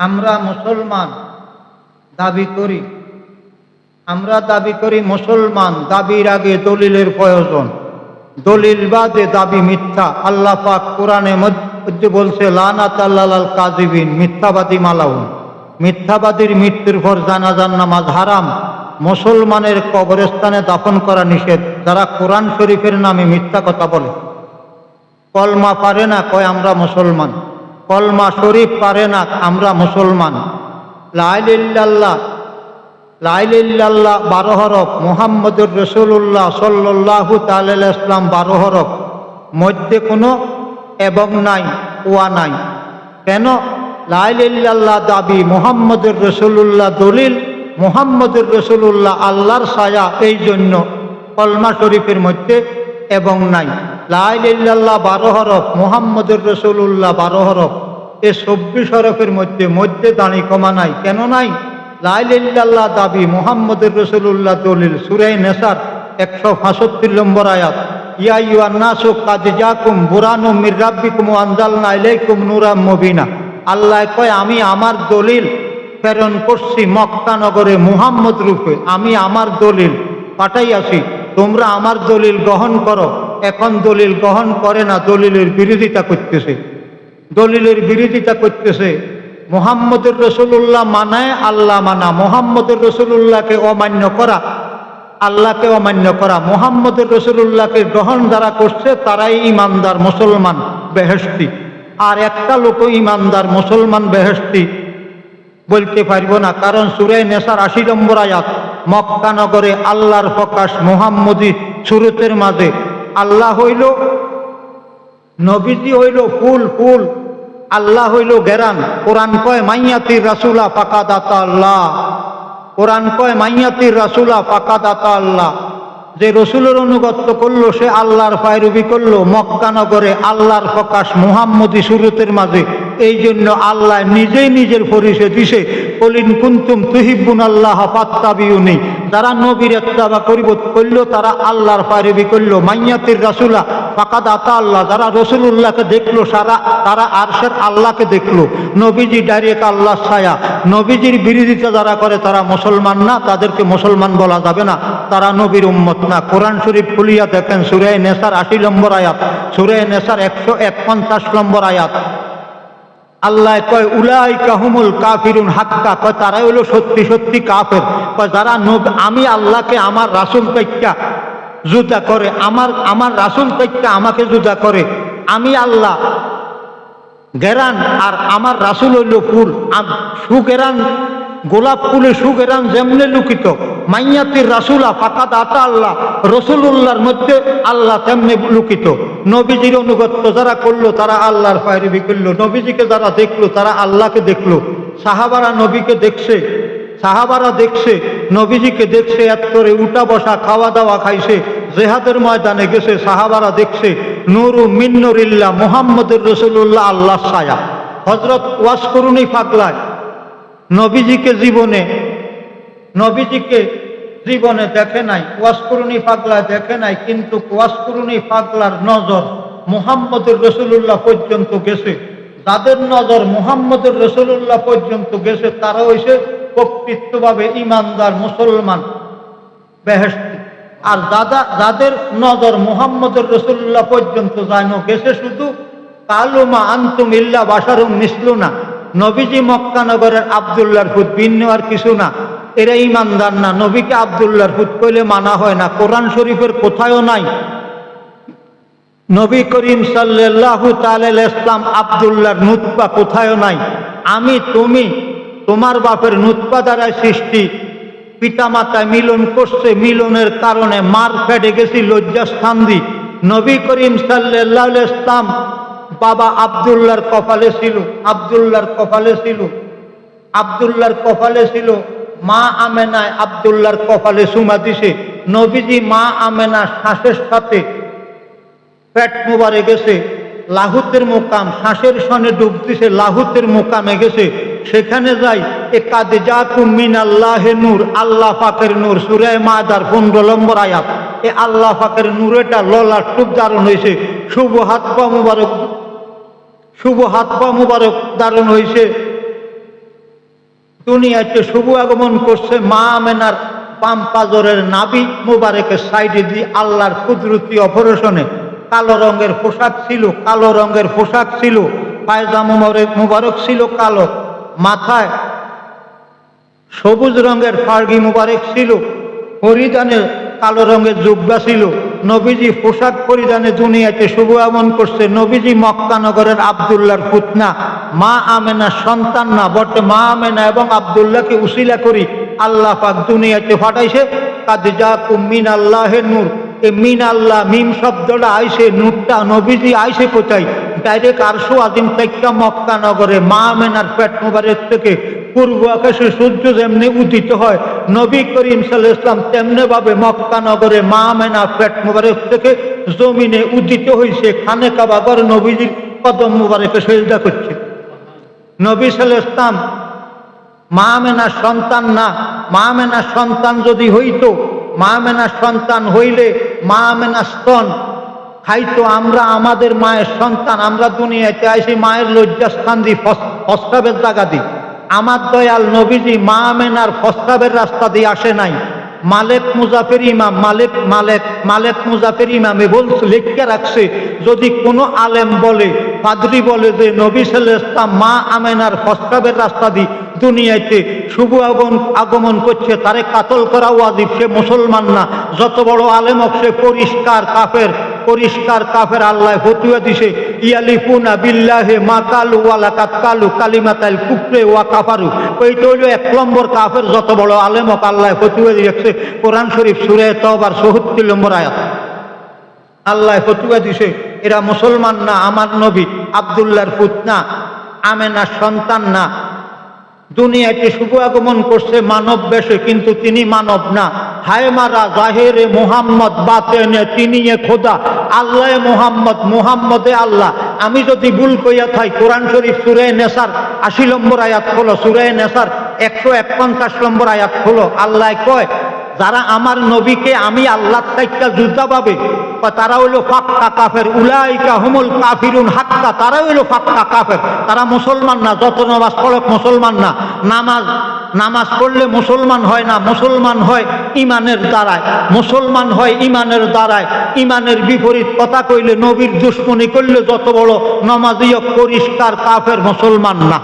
আমরা মুসলমান, দাবি করি। আমরা দাবি করি মুসলমান, দাবির আগে দলিলের প্রয়োজন। দলিল বাদে দাবি মিথ্যা। আল্লাহ পাক কোরআনে মধ্যে বলছে, লানাত আল্লাল কাজিবিন মিথ্যাবাদী মালাউন। মিথ্যাবাদীর মৃত্যুর পর জানাজান নামাজ হারাম। মুসলমানের কবরস্থানে দাফন করা নিষেধ। যারা কোরআন শরীফের নামে মিথ্যা কথা বলে। কলমা পারে না কয়, আমরা মুসলমান। কলমা শরীফ পারে না, আমরা মুসলমান। লাইলিল্লাহ লাইলিল্লাহ বারো হরফ, মোহাম্মদুর রসুল্লাহ সাল্লাহু তাল ইসলাম বারো হরফ। মধ্যে কোনো এবং নাই, ওয়া নাই। কেন? লাইলিল্লাহ দাবি, মোহাম্মদুর রসুল্লাহ দলিল, মোহাম্মদুর রসুল্লাহ আল্লাহর সায়া এই জন্য কলমা শরীফের মধ্যে এবং নাই। লাইলিল্লাহ বারো হরফ, মোহাম্মদুর রসুল্লাহ বারো হরফ। এ চব্বিশ হরফের মধ্যে মধ্যে দাঁড়ি কমা নাই। কেন নাই? লাইলিল্লাহ দাবি, মোহাম্মদুর রসুল্লাহ দলিল সুরাই নেসার একশো পঁয়ষট্টি নম্বর আয়াত। ইয়া ইয়া নাসু কাদ জাকুম বুরানু মির রাব্বিকুম আনজালনা ইলাইকুম নূরাম মুবিনা। আল্লাহ কয়, আমি আমার দলিল প্রেরণ করছি মক্কা নগরে মুহাম্মদ রূপে। আমি আমার দলিল পাঠাইয়াছি। তোমরা আমার দলিল গ্রহণ করো। এখন দলিল গ্রহণ করে না, দলিলের বিরোধিতা করতেছে। দলিলের বিরোধিতা করতেছে। মোহাম্মদুর রসুল্লাহ মানায় আল্লাহ মানা, মোহাম্মদুর রসুল্লাহকে অমান্য করা, আল্লাহকে অমান্য করা। মোহাম্মদুর রসুল্লাহকে গ্রহণ যারা করছে, তারাই ইমানদার মুসলমান বেহেস্তি আর একটা লোক ইমানদার মুসলমান বেহেস্তি বলতে পারব না, কারণ সুরাই নেশার আশি নম্বর আয়াত, মক্কানগরে আল্লাহর প্রকাশ মোহাম্মদী সুরতের মাঝে। আল্লাহ হইল নবীজি হইল ফুল ফুল। আল্লাহ হইল গেরান। কোরআন কয়, মাইয়াতির রাসুলা পাকা দাতা আল্লাহ। কোরআন কয়, মাইয়াতির রাসুলা পাকা দাতা আল্লাহ। যে রসুলের অনুগত্য করল, সে আল্লাহর ফায়রুবি করল। মক্কা নগরে আল্লাহর প্রকাশ মুহাম্মদী সুরতের মাঝে। এই জন্য আল্লাহ নিজেই নিজের পরিচয় দিছে। কলিন কুন্তুম তুহিবুন আল্লাহ পাত্তাবিউনি যারা নবীর একতাবা করিব করল, তারা আল্লাহর ফায়রুবি করল। মাইয়াতির রাসুলা ফাঁকা দাতা আল্লাহ। যারা রসুল্লাহকে দেখল, সারা তারা আরশের আল্লাহকে দেখল। নবীজি ডাইরেক্ট আল্লাহ ছায়া। নবীজির বিরোধিতা যারা করে, তারা মুসলমান না, তাদেরকে মুসলমান বলা যাবে না। তারা নবীর উম্মত না। কোরআন শরীফ খুলিয়া দেখেন, সুরে নেসার আশি নম্বর আয়াত। সুরে নেসার একশো এক পঞ্চাশ নম্বর আয়াত। আল্লাহ কয় উলাই কাহুমুল কাফিরুন হাক্কা, কয়, তারাই হলো সত্যি সত্যি কাফের। কয়, যারা আমি আল্লাহকে আমার রাসুল পেক্ষা জুদা করে, আমার আমার রাসুল পেক্ষা আমাকে জুদা করে, আমি আল্লাহ গেরান আর আমার রাসুল হইল ফুল সুগেরান গোলাপ ফুলে সুগেরান যেমনে লুকিত, মাইয়াতির রাসুলা ফাঁকাত আতা আল্লাহ রসুল্লাহর মধ্যে আল্লাহ তেমনি লুকিত। নবীজির অনুগত্য যারা করল, তারা আল্লাহর ফায়রিবি করল। নবীজিকে যারা দেখল, তারা আল্লাহকে দেখল। সাহাবারা নবীকে দেখছে, সাহাবারা দেখছে, নবীজিকে দেখছে, এত করে উঠা বসা, খাওয়া দাওয়া খাইছে, জেহাদের ময়দানে গেছে, সাহাবারা দেখছে, নুরু মিন্নুরিল্লা মোহাম্মদুর রসুল্লাহ আল্লাহ সায়া হজরত ওয়াস করুনি ফাগলায় নবীজিকে জীবনে নবীজিকে জীবনে দেখে নাই ওয়াসকুরুনি পাগলা দেখে নাই, কিন্তু ওয়াসকুরুনি পাগলার নজর মুহাম্মদুর রসুল্লাহ পর্যন্ত গেছে। যাদের নজর মুহাম্মদুর রসুল্লাহ পর্যন্ত গেছে, তারা হইছে কর্তৃত্বভাবে ইমানদার, মুসলমান বেহেস্তি আর দাদা যাদের নজর মুহাম্মদুর রসুল্লাহ পর্যন্ত যায় না গেছে শুধু, কালুমা আন্তুম ইল্লা বাসারুম মিসলু না নবীজি মক্কানগরের আবদুল্লাহর ফুট ভিন্ন আর কিছু না। এরা ইমানদার না। নবীকে আবদুল্লাহর ফুট কইলে মানা হয় না। কোরআন শরীফের কোথায়ও নাই। নবী করিম সাল্লাল্লাহু তাআলা ইসলাম আবদুল্লাহর নুতপা কোথায়ও নাই। আমি, তুমি, তোমার বাপের নুৎপা দ্বারাই সৃষ্টি। পিতামাতায় মিলন করছে, মিলনের কারণে মার ফেটে গেছি, লজ্জাস্থান দি। নবী করিম সাল্লাহ ইসলাম বাবা আবদুল্লাহর কপালে ছিল, আবদুল্লাহর কপালে ছিল, আবদুল্লাহর কপালে ছিল, মা আমেনায় আবদুল্লাহর কপালে সুমা দিছে। নবীজি মা আমেনা শ্বাসের সাথে পেট মোবারে গেছে, লাহুতের মোকাম, শ্বাসের সনে ডুব দিছে, লাহুতের মোকামে গেছে। সেখানে যাই, এ কাদে জাকুম মিন আল্লাহ নূর, আল্লাহ পাকের নূর সুরায় মাদার পনেরো নম্বর আয়াত। এ আল্লাহ পাকের নূরেটা ললার টুপ দারুণ হয়েছে শুভ হাত পা মুবারক শুভ হাত পা মুবারক দারুণ হয়েছে দুনিয়াতে শুভ আগমন করছে মা মেনার পাম পাজরের নাবি মুবারকের সাইডে দিয়ে আল্লাহর কুদরতি অপারেশনে। কালো রঙের পোশাক ছিল, কালো রঙের পোশাক ছিল, পায়জামা মুবারক ছিল কালো। মাথায় সবুজ রঙের ফার্গি মুবারক ছিল পরিধানে কালো রঙের জুব্বা ছিল। নবীজি পোশাক পরিধানে দুনিয়াতে শুভ আগমন করছে। নবীজি মক্কানগরের আবদুল্লাহর পুতনা। মা আমেনার সন্তান না, বটে মা আমেনা এবং আবদুল্লাহকে উসিলা করি। আল্লাহ পাক দুনিয়াতে ফাটাইছে। কাদিজা কুমিন আল্লাহের নূর। মিন আল্লাহ মিম শব্দটা আইসে, নূরটা নবীজি আইসে কোথায়? ডাইরেক্ট আরশো আজিম তাইকা মক্কা নগরে মা আমেনার পেট মোবারের থেকে পূর্ব আকাশে সূর্য যেমনি উদিত হয়, নবী করিম সাল্লাহ ইসলাম তেমনি ভাবে মক্কা নগরে মা আমেনা পেট মোবারক থেকে জমিনে উদিত হয়েছে খানে কাবাগর নবীজির কদম মোবারকে সেজদা করছে। নবী সাল্লাহ ইসলাম মা মেনার সন্তান না, মা মেনার সন্তান যদি হইতো, মা মেনার সন্তান হইলে মা মেনার স্তন খাইতো আমরা, আমাদের মায়ের সন্তান, আমরা দুনিয়াতে আইসি মায়ের লজ্জাস্থান দিই ফস্তাবের জায়গা দিই। আমার দয়াল নবীজি মা মেনার ফস্তাবের রাস্তা দিয়ে আসে নাই। মালেক মুজাফের ইমাম, মালেক মালেক মালেক মুজাফের ইমামে বলছে লেখকে রাখছে, যদি কোনো আলেম বলে, পাদ্রি বলে যে, নবী সাল্লাহ মা আমেনার ফস্তাবের রাস্তা দিয়ে দুনিয়াতে শুভ আগমন করছে, তারে কাতল করা ওয়াজিব, সে মুসলমান না। যত বড় আলেম হোক, সে পরিষ্কার কাফের। পরিষ্কার কাফের আল্লাহ ফতুয়া দিছে, ইয়ালিফুনা বিল্লাহে মা কালু ওয়ালা কাতকালু কালিমাতাল কুফরে ওয়া কাফারু। ওইটা হইল এক নম্বর কাফের, যত বড় আলেম হোক, আল্লাহ ফতুয়া দিয়েছে। কোরআন শরীফ সুরে তবার সহত্তর নম্বর আয়াত। আল্লাহ ফতুয়া দিছে, এরা মুসলমান না, আমার নবী, আবদুল্লাহর পুত না, আমেনার সন্তান না দুনিয়াতে শুভ আগমন করছে মানব বেশে, কিন্তু তিনি মানব না। হায় মারা, জাহেরে মোহাম্মদ, বাতেনে তিনি এ খোদা। আল্লাহ মোহাম্মদ, মোহাম্মদে আল্লাহ। আমি যদি ভুল কইয়া থাই, কোরআন শরীফ সুরে নেসার আশি নম্বর আয়াত হলো সুরে নেসার একশো একপঞ্চাশ নম্বর আয়াত হলো আল্লাহ কয়, যারা আমার নবীকে আমি আল্লাহ তাইকা জুতা পাবে তারা হইল ফাক্কা কাফের, উলাইকা হুমুল কাফিরুন হাক্কা, তারা হইল ফাক্কা কাফের। তারা মুসলমান না, যত নামাজ পড়ক মুসলমান না। নামাজ নামাজ পড়লে মুসলমান হয় না, মুসলমান হয় ইমানের দ্বারায়। মুসলমান হয় ইমানের দ্বারায়। ইমানের বিপরীত কথা কইলে নবীর দুশ্মনী করলে যত বড় নমাজিও পরিষ্কার কাফের মুসলমান না।